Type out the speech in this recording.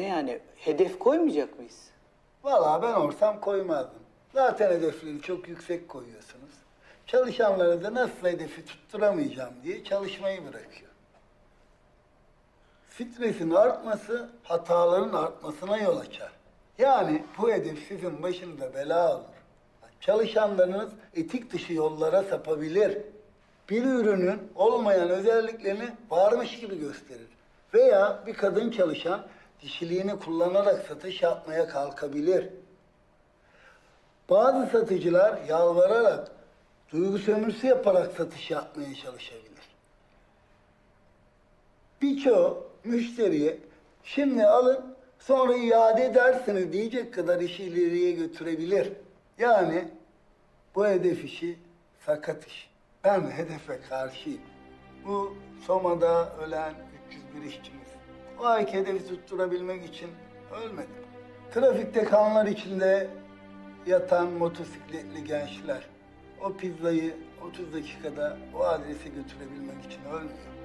Ne yani hedef koymayacak mıyız? Vallahi ben olsam koymazdım. Zaten hedefleri çok yüksek koyuyorsunuz. Çalışanlara da nasıl hedefi tutturamayacağım diye çalışmayı bırakıyor. Stresin artması hataların artmasına yol açar. Yani bu hedef sizin başınıza bela olur. Çalışanlarınız etik dışı yollara sapabilir. Bir ürünün olmayan özelliklerini varmış gibi gösterir. Veya bir kadın çalışan dişiliğini kullanarak satış yapmaya kalkabilir. Bazı satıcılar yalvararak, duygu sömürüsü yaparak satış yapmaya çalışabilir. Birçoğu müşteriye şimdi alın sonra iade edersiniz diyecek kadar işi ileriye götürebilir. Yani bu hedef işi sakat iş. Ben hedefe karşıyım. Bu Soma'da ölen 301 işçimiz. O ayki tutturabilmek için ölmedi. Trafikte kanlar içinde yatan motosikletli gençler o pizzayı 30 dakikada o adrese götürebilmek için ölmüyor.